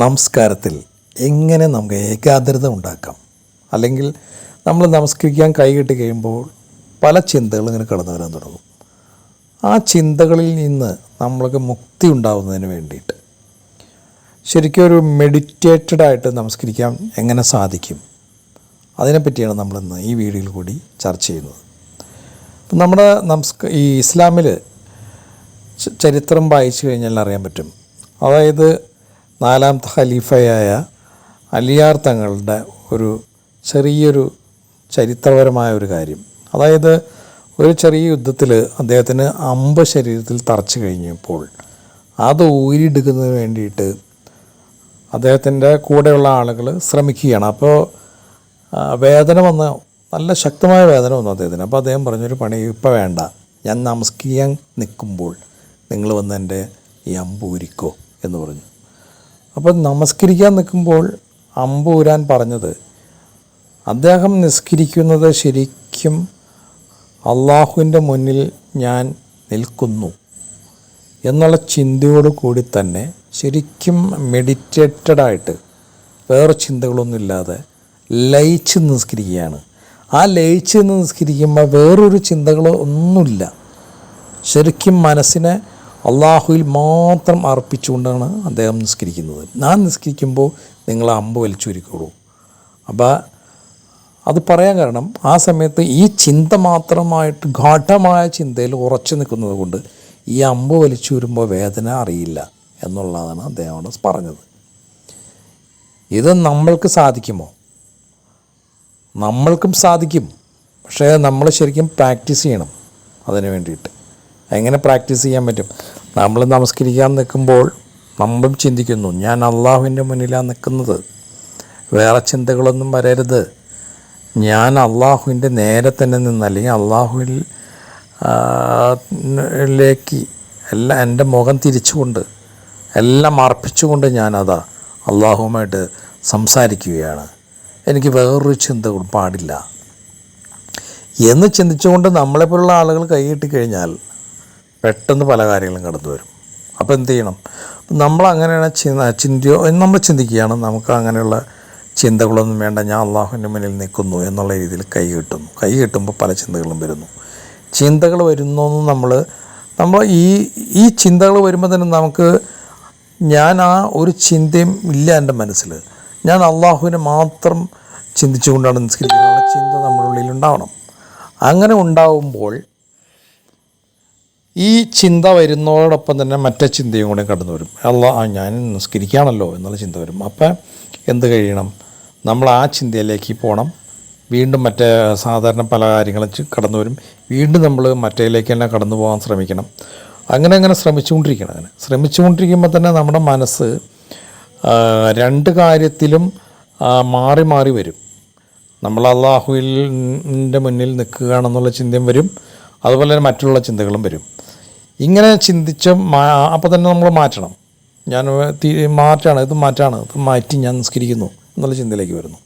നമസ്കാരത്തിൽ എങ്ങനെ നമുക്ക് ഏകാഗ്രത ഉണ്ടാക്കാം? അല്ലെങ്കിൽ നമ്മൾ നമസ്കരിക്കാൻ കൈകെട്ടി കഴിയുമ്പോൾ പല ചിന്തകളും ഇങ്ങനെ കടന്നു വരാൻ തുടങ്ങും. ആ ചിന്തകളിൽ നിന്ന് നമ്മൾക്ക് മുക്തി ഉണ്ടാവുന്നതിന് വേണ്ടിയിട്ട് ശരിക്കും ഒരു മെഡിറ്റേറ്റഡ് ആയിട്ട് നമസ്കരിക്കാൻ എങ്ങനെ സാധിക്കും? അതിനെപ്പറ്റിയാണ് നമ്മളിന്ന് ഈ വീഡിയോയിൽ കൂടി ചർച്ച ചെയ്യുന്നത്. നമ്മുടെ നമസ്ക ഈ ഇസ്ലാമിൽ ചരിത്രം വായിച്ചു കഴിഞ്ഞാൽ അറിയാൻ പറ്റും. അതായത് നാലാമത്തെ ഖലീഫയായ അലിയാർ തങ്ങളുടെ ഒരു ചെറിയൊരു ചരിത്രപരമായ ഒരു കാര്യം. അതായത് ഒരു ചെറിയ യുദ്ധത്തിൽ അദ്ദേഹത്തിന് അമ്പ ശരീരത്തിൽ തറച്ചു കഴിഞ്ഞപ്പോൾ അത് ഊരിയെടുക്കുന്നതിന് വേണ്ടിയിട്ട് അദ്ദേഹത്തിന്റെ കൂടെയുള്ള ആളുകൾ ശ്രമിക്കുകയാണ്. അപ്പോൾ വേദന വന്ന് നല്ല ശക്തമായ വേദന വന്നു അദ്ദേഹത്തിന്. അപ്പോൾ അദ്ദേഹം പറഞ്ഞൊരു പണി ഇപ്പോൾ വേണ്ട. ഞാൻ നമസ്കരിക്കാൻ നിൽക്കുമ്പോൾ നിങ്ങൾ വന്ന് എന്റെ ഈ അമ്പ് ഊരിക്കോ എന്ന് പറഞ്ഞു. അപ്പോൾ നമസ്കരിക്കാൻ നിൽക്കുമ്പോൾ അമ്പ് ഊരാൻ പറഞ്ഞത് അദ്ദേഹം നിസ്കരിക്കുന്നത് ശരിക്കും അള്ളാഹുവിന്റെ മുന്നിൽ ഞാൻ നിൽക്കുന്നു എന്നുള്ള ചിന്തയോട് കൂടി തന്നെ ശരിക്കും മെഡിറ്റേറ്റഡ് ആയിട്ട് വേറെ ചിന്തകളൊന്നുമില്ലാതെ ലയിച്ച് നിസ്കരിക്കുകയാണ്. ആ ലയിച്ച് നിസ്കരിക്കുമ്പോൾ വേറൊരു ചിന്തകളോ ഒന്നുമില്ല. ശരിക്കും മനസ്സിനെ അള്ളാഹുവിൽ മാത്രം അർപ്പിച്ചുകൊണ്ടാണ് അദ്ദേഹം നിസ്കരിക്കുന്നത്. ഞാൻ നിസ്കരിക്കുമ്പോൾ നിങ്ങൾ അമ്പ് വലിച്ചുരുക്കുള്ളൂ അപ്പോൾ അത് പറയാൻ കാരണം ആ സമയത്ത് ഈ ചിന്ത മാത്രമായിട്ട് ഘാഠമായ ചിന്തയിൽ ഉറച്ചു നിൽക്കുന്നത് കൊണ്ട് ഈ അമ്പ് വലിച്ചു വരുമ്പോൾ വേദന അറിയില്ല എന്നുള്ളതാണ് അദ്ദേഹം പറഞ്ഞത്. ഇത് നമ്മൾക്ക് സാധിക്കുമോ? നമ്മൾക്കും സാധിക്കും. പക്ഷേ നമ്മൾ ശരിക്കും പ്രാക്ടീസ് ചെയ്യണം അതിന് വേണ്ടിയിട്ട്. എങ്ങനെ പ്രാക്ടീസ് ചെയ്യാൻ പറ്റും? നമ്മൾ നമസ്കരിക്കാൻ നിൽക്കുമ്പോൾ നമ്മളും ചിന്തിക്കുന്നു ഞാൻ അള്ളാഹുവിന്റെ മുന്നിലാണ് നിൽക്കുന്നത്. വേറെ ചിന്തകളൊന്നും വരരുത്. ഞാൻ അള്ളാഹുവിന്റെ നേരെ തന്നെ നിന്ന് അല്ലെങ്കിൽ അള്ളാഹുവിൽ ലേക്ക് എല്ലാം എന്റെ മുഖം തിരിച്ചുകൊണ്ട് എല്ലാം അർപ്പിച്ചുകൊണ്ട് ഞാനതാ അള്ളാഹുവുമായിട്ട് സംസാരിക്കുകയാണ്. എനിക്ക് വേറൊരു ചിന്തകളും പാടില്ല. എന്ന് ചിന്തിച്ചുകൊണ്ട് നമ്മളെപ്പോലുള്ള ആളുകൾ കൈയിട്ട് കഴിഞ്ഞാൽ പെട്ടെന്ന് പല കാര്യങ്ങളും കടന്നു വരും. അപ്പോൾ എന്ത് ചെയ്യണം? നമ്മൾ അങ്ങനെയാണ് ചിന്ത ചിന്തയോ നമ്മൾ ചിന്തിക്കുകയാണ്. നമുക്ക് അങ്ങനെയുള്ള ചിന്തകളൊന്നും വേണ്ട. ഞാൻ അള്ളാഹുവിന്റെ മുന്നിൽ നിൽക്കുന്നു എന്നുള്ള രീതിയിൽ കൈ കിട്ടുന്നു. കൈ കിട്ടുമ്പോൾ പല ചിന്തകളും വരുന്നു. ചിന്തകൾ വരുന്നു നമ്മൾ നമ്മൾ ഈ ഈ ചിന്തകൾ വരുമ്പോൾ തന്നെ നമുക്ക് ഞാൻ ആ ഒരു ചിന്തയും ഇല്ല എന്റെ മനസ്സിൽ. ഞാൻ അള്ളാഹുവിനെ മാത്രം ചിന്തിച്ചുകൊണ്ടാണ് നിസ്കരിക്കുന്ന ചിന്ത നമ്മുടെ ഉള്ളിൽ ഉണ്ടാവണം. അങ്ങനെ ഉണ്ടാവുമ്പോൾ ഈ ചിന്ത വരുന്നതോടൊപ്പം തന്നെ മറ്റേ ചിന്തയും കൂടെ കടന്നു വരും. അല്ല ആ ഞാൻ നിസ്കരിക്കുകയാണല്ലോ എന്നുള്ള ചിന്ത വരും. അപ്പം എന്ത് കഴിയണം? നമ്മൾ ആ ചിന്തയിലേക്ക് പോകണം വീണ്ടും മറ്റേ സാധാരണ പല കാര്യങ്ങളും കടന്നു വരും. വീണ്ടും നമ്മൾ മറ്റേലേക്ക് തന്നെ കടന്നു പോകാൻ ശ്രമിക്കണം. അങ്ങനെ അങ്ങനെ ശ്രമിച്ചുകൊണ്ടിരിക്കണം അങ്ങനെ. ശ്രമിച്ചുകൊണ്ടിരിക്കുമ്പോൾ തന്നെ നമ്മുടെ മനസ്സ് രണ്ട് കാര്യത്തിലും മാറി മാറി വരും. നമ്മൾ അള്ളാഹുവിന്റെ മുന്നിൽ നിൽക്കുകയാണെന്നുള്ള ചിന്തയും വരും. അതുപോലെ തന്നെ മറ്റുള്ള ചിന്തകളും വരും. ഇങ്ങനെ ചിന്തിച്ച അപ്പോൾ തന്നെ നമ്മൾ മാറ്റണം. ഞാൻ മാറ്റാണ് ഇത് മാറ്റാണ് ഇത് മാറ്റി ഞാൻ നിസ്കരിക്കുന്നു എന്നുള്ള ചിന്തയിലേക്ക് വരുന്നു.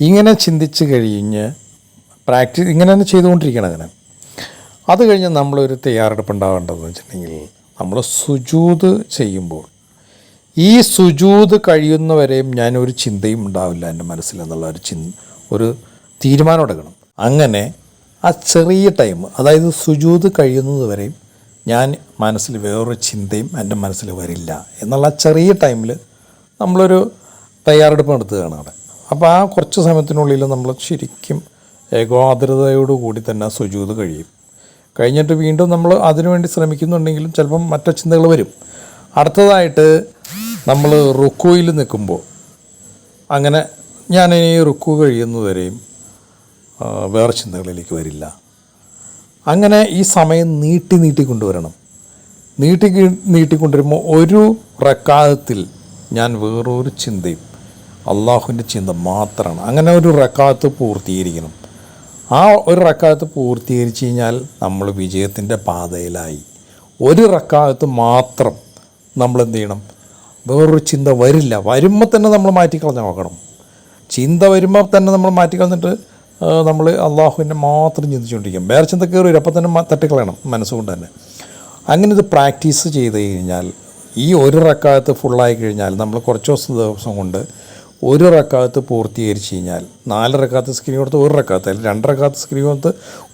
ഇങ്ങനെ ചിന്തിച്ച് കഴിഞ്ഞ് പ്രാക്ടീസ് ഇങ്ങനെ തന്നെ ചെയ്തുകൊണ്ടിരിക്കണം അങ്ങനെ. അത് കഴിഞ്ഞ് നമ്മളൊരു തയ്യാറെടുപ്പ് ഉണ്ടാവേണ്ടതെന്ന് വെച്ചിട്ടുണ്ടെങ്കിൽ നമ്മൾ സുജൂത് ചെയ്യുമ്പോൾ ഈ സുജൂത് കഴിയുന്നവരെയും ഞാനൊരു ചിന്തയും ഉണ്ടാവില്ല എന്റെ മനസ്സിൽ എന്നുള്ള ഒരു ചിന് ഒരു തീരുമാനം എടുക്കണം. അങ്ങനെ ആ ചെറിയ ടൈം അതായത് സുജൂത് കഴിയുന്നത് വരെയും ഞാൻ മനസ്സിൽ വേറൊരു ചിന്തയും എന്റെ മനസ്സിൽ വരില്ല എന്നുള്ള ചെറിയ ടൈമിൽ നമ്മളൊരു തയ്യാറെടുപ്പ് നടത്തുകയാണ് അവിടെ. അപ്പോൾ ആ കുറച്ച് സമയത്തിനുള്ളിൽ നമ്മൾ ശരിക്കും ഏകാഗ്രതയോടുകൂടി തന്നെ സുജൂത് കഴിയും. കഴിഞ്ഞിട്ട് വീണ്ടും നമ്മൾ അതിനുവേണ്ടി ശ്രമിക്കുന്നുണ്ടെങ്കിലും ചിലപ്പം മറ്റു ചിന്തകൾ വരും. അടുത്തതായിട്ട് നമ്മൾ റുക്കുയിൽ നിൽക്കുമ്പോൾ അങ്ങനെ ഞാൻ റുക്കു കഴിയുന്നതുവരെയും വേറെ ചിന്തകളിലേക്ക് വരില്ല. അങ്ങനെ ഈ സമയം നീട്ടി നീട്ടി കൊണ്ടുവരണം. നീട്ടി നീട്ടിക്കൊണ്ടുവരുമ്പോൾ ഒരു റക്കാലത്തിൽ ഞാൻ വേറൊരു ചിന്തയും അള്ളാഹുവിന്റെ ചിന്ത മാത്രമാണ്. അങ്ങനെ ഒരു റെക്കാത്ത് പൂർത്തീകരിക്കണം. ആ ഒരു റെക്കാത്ത് പൂർത്തീകരിച്ച് കഴിഞ്ഞാൽ നമ്മൾ വിജയത്തിന്റെ പാതയിലായി. ഒരു റെക്കാത്ത് മാത്രം നമ്മൾ എന്ത് ചെയ്യണം? വേറൊരു ചിന്ത വരില്ല. വരുമ്പോൾ തന്നെ നമ്മൾ മാറ്റിക്കളഞ്ഞ് നോക്കണം. ചിന്ത വരുമ്പോൾ തന്നെ നമ്മൾ മാറ്റിക്കളഞ്ഞിട്ട് നമ്മൾ അള്ളാഹുവിനെ മാത്രം ചിന്തിച്ചുകൊണ്ടിരിക്കും. വേറെ ചിന്ത കയറി വരും. അപ്പം തന്നെ തട്ടിക്കളയണം മനസ്സുകൊണ്ട് തന്നെ. അങ്ങനെ ഇത് പ്രാക്ടീസ് ചെയ്ത് കഴിഞ്ഞാൽ ഈ ഒരു റക്കാലത്ത് ഫുള്ളായി കഴിഞ്ഞാൽ നമ്മൾ കുറച്ച് ദിവസം കൊണ്ട് ഒരു റക്കാലത്ത് പൂർത്തീകരിച്ച് കഴിഞ്ഞാൽ നാല് റക്കാത്ത് സ്ക്രീൻ കൊടുത്ത് ഒരു റക്കാത്ത് അല്ലെങ്കിൽ രണ്ട് റക്കാത്ത് സ്ക്രീൻ കൊടുത്ത്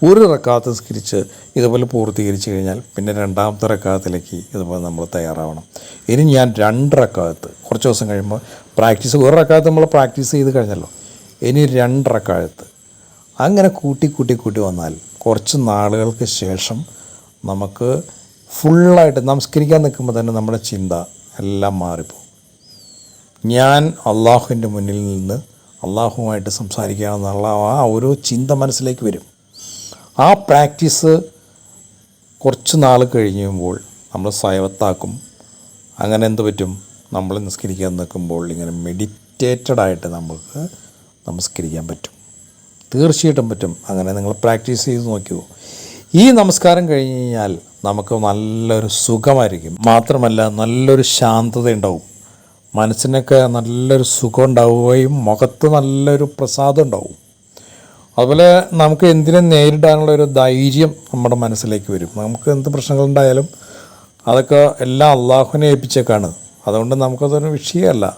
ഒരു റക്കാത്ത് സ്ക്രിച്ച് ഇതുപോലെ പൂർത്തീകരിച്ച് കഴിഞ്ഞാൽ പിന്നെ രണ്ടാമത്തെ റക്കാത്തിലേക്ക് ഇതുപോലെ നമ്മൾ തയ്യാറാവണം. ഇനി ഞാൻ രണ്ട് റക്കാത്ത് കുറച്ച് ദിവസം കഴിയുമ്പോൾ പ്രാക്ടീസ് ഒരു റക്കാത്ത് നമ്മൾ പ്രാക്ടീസ് ചെയ്ത് കഴിഞ്ഞല്ലോ. ഇനി രണ്ട് റക്കാത്ത് അങ്ങനെ കൂട്ടി കൂട്ടി കൂട്ടി വന്നാൽ കുറച്ച് നാളുകൾക്ക് ശേഷം നമുക്ക് ഫുള്ളായിട്ട് നമസ്കരിക്കാൻ നിൽക്കുമ്പോൾ തന്നെ നമ്മുടെ ചിന്ത എല്ലാം മാറിപ്പോകും. ഞാൻ അള്ളാഹുവിന്റെ മുന്നിൽ നിന്ന് അള്ളാഹുവുമായിട്ട് സംസാരിക്കാമെന്നുള്ള ആ ഒരു ചിന്ത മനസ്സിലേക്ക് വരും. ആ പ്രാക്ടീസ് കുറച്ച് നാൾ കഴിയുമ്പോൾ നമ്മൾ സ്വയവത്താക്കും അങ്ങനെ എന്ത് പറ്റും? നമ്മൾ നിസ്കരിക്കാൻ നിൽക്കുമ്പോൾ ഇങ്ങനെ മെഡിറ്റേറ്റഡായിട്ട് നമുക്ക് നമസ്കരിക്കാൻ പറ്റും. തീർച്ചയായിട്ടും പറ്റും. അങ്ങനെ നിങ്ങൾ പ്രാക്ടീസ് ചെയ്ത് നോക്കിയോ ഈ നമസ്കാരം കഴിഞ്ഞ് കഴിഞ്ഞാൽ നമുക്ക് നല്ലൊരു സുഖമായിരിക്കും. മാത്രമല്ല നല്ലൊരു ശാന്തത ഉണ്ടാവും മനസ്സിനൊക്കെ നല്ലൊരു സുഖം ഉണ്ടാവുകയും മുഖത്ത് നല്ലൊരു പ്രസാദം ഉണ്ടാവും. അതുപോലെ നമുക്ക് എന്തിനും നേരിടാനുള്ള ഒരു ധൈര്യം നമ്മുടെ മനസ്സിലേക്ക് വരും. നമുക്ക് എന്ത് പ്രശ്നങ്ങളുണ്ടായാലും അതൊക്കെ എല്ലാം അള്ളാഹുവിനെ ഏൽപ്പിച്ചേക്കാണ്. അതുകൊണ്ട് നമുക്കതൊരു വിഷയമല്ല.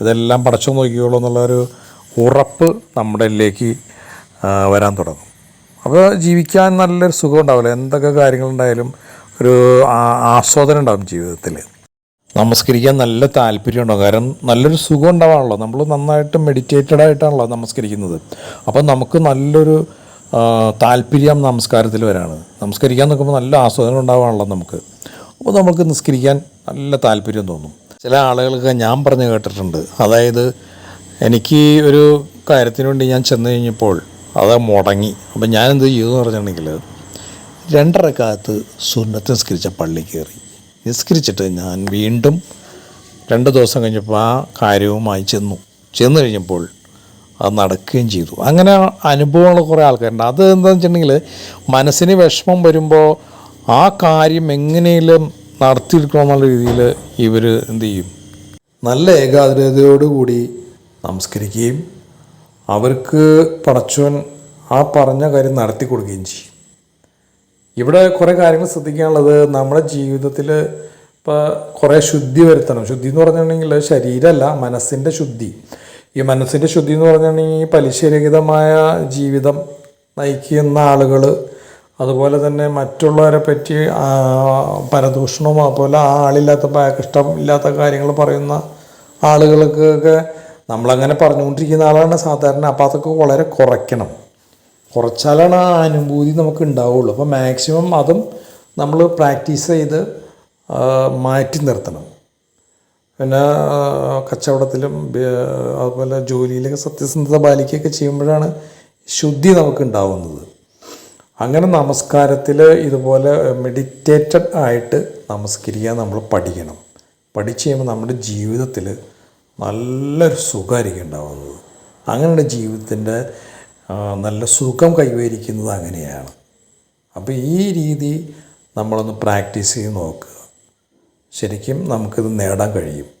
ഇതെല്ലാം പടച്ചു നോക്കിയോളൂ എന്നുള്ളൊരു ഉറപ്പ് നമ്മുടെ വരാൻ തുടങ്ങും. അപ്പോൾ ജീവിക്കാൻ നല്ലൊരു സുഖം ഉണ്ടാവില്ല എന്തൊക്കെ കാര്യങ്ങളുണ്ടായാലും ഒരു ആസ്വാദനം ഉണ്ടാവും ജീവിതത്തിൽ. നമസ്കരിക്കാൻ നല്ല താല്പര്യം ഉണ്ടാവും കാരണം നല്ലൊരു സുഖം ഉണ്ടാവാണല്ലോ നമ്മൾ നന്നായിട്ട് മെഡിറ്റേറ്റഡ് ആയിട്ടാണല്ലോ നമസ്കരിക്കുന്നത്. അപ്പം നമുക്ക് നല്ലൊരു താല്പര്യം നമസ്കാരത്തിൽ വരാണ്. നമസ്കരിക്കാൻ നോക്കുമ്പോൾ നല്ല ആസ്വാദനം ഉണ്ടാവാണല്ലോ നമുക്ക്. അപ്പോൾ നമുക്ക് നിസ്കരിക്കാൻ നല്ല താല്പര്യം തോന്നും. ചില ആളുകൾക്ക് ഞാൻ പറഞ്ഞു കേട്ടിട്ടുണ്ട്. അതായത് എനിക്ക് ഒരു കാര്യത്തിന് വേണ്ടി ഞാൻ ചെന്ന് കഴിഞ്ഞപ്പോൾ അത് മുടങ്ങി. അപ്പം ഞാൻ എന്ത് ചെയ്തു എന്ന് പറഞ്ഞിട്ടുണ്ടെങ്കിൽ രണ്ടരക്കാലത്ത് സുന്നത്ത് നിസ്കരിച്ച പള്ളി കയറി. നിസ്കരിച്ചിട്ട് ഞാൻ വീണ്ടും രണ്ട് ദിവസം കഴിഞ്ഞപ്പോൾ ആ കാര്യവുമായി ചെന്നു. ചെന്ന് കഴിഞ്ഞപ്പോൾ അത് നടക്കുകയും ചെയ്തു. അങ്ങനെ അനുഭവങ്ങൾ കുറേ ആൾക്കാരുണ്ട്. അത് എന്താണെന്ന് വെച്ചിട്ടുണ്ടെങ്കിൽ മനസ്സിന് വിഷമം വരുമ്പോൾ ആ കാര്യം എങ്ങനെയും നടത്തിയെടുക്കണം എന്നുള്ള രീതിയിൽ ഇവർ എന്ത് ചെയ്യും? നല്ല ഏകാഗ്രതയോടുകൂടി നമസ്കരിക്കുകയും അവർക്ക് പടച്ചോൻ ആ പറഞ്ഞ കാര്യം നടത്തി കൊടുക്കുകയും ചെയ്യും. ഇവിടെ കുറേ കാര്യങ്ങൾ ശ്രദ്ധിക്കാനുള്ളത് നമ്മുടെ ജീവിതത്തിൽ ഇപ്പോൾ കുറേ ശുദ്ധി വരുത്തണം. ശുദ്ധി എന്ന് പറഞ്ഞിട്ടുണ്ടെങ്കിൽ ശരീരമല്ല മനസ്സിന്റെ ശുദ്ധി. ഈ മനസ്സിന്റെ ശുദ്ധി എന്ന് പറഞ്ഞിട്ടുണ്ടെങ്കിൽ പലിശരഹിതമായ ജീവിതം നയിക്കുന്ന ആളുകൾ അതുപോലെ തന്നെ മറ്റുള്ളവരെ പറ്റി പരദൂഷണവും അതുപോലെ ആ ആളില്ലാത്ത ഇഷ്ടം ഇല്ലാത്ത കാര്യങ്ങൾ പറയുന്ന ആളുകൾക്കൊക്കെ നമ്മളങ്ങനെ പറഞ്ഞുകൊണ്ടിരിക്കുന്ന ആളാണ് സാധാരണ. അപ്പോൾ അതൊക്കെ വളരെ കുറയ്ക്കണം. കുറച്ചാലാണ് ആ അനുഭൂതി നമുക്ക് ഉണ്ടാവുള്ളൂ. അപ്പോൾ മാക്സിമം അതും നമ്മൾ പ്രാക്ടീസ് ചെയ്ത് മാറ്റി നിർത്തണം. പിന്നെ കച്ചവടത്തിലും അതുപോലെ ജോലിയിലൊക്കെ സത്യസന്ധത പാലിക്കുകയൊക്കെ ചെയ്യുമ്പോഴാണ് ശുദ്ധി നമുക്ക് ഉണ്ടാവുന്നത്. അങ്ങനെ നമസ്കാരത്തിൽ ഇതുപോലെ മെഡിറ്റേറ്റഡ് ആയിട്ട് നമസ്കരിക്കാൻ നമ്മൾ പഠിക്കണം. പഠിച്ച് കഴിയുമ്പോൾ നമ്മുടെ ജീവിതത്തിൽ നല്ലൊരു സുഖമായിരിക്കും ഉണ്ടാവുന്നത്. അങ്ങനെയുള്ള ജീവിതത്തിന്റെ നല്ല സുഖം കൈവരിക്കുന്നത് അങ്ങനെയാണ്. അപ്പോൾ ഈ രീതി നമ്മളൊന്ന് പ്രാക്ടീസ് ചെയ്ത് നോക്കുക. ശരിക്കും നമുക്കിത് നേടാൻ കഴിയും.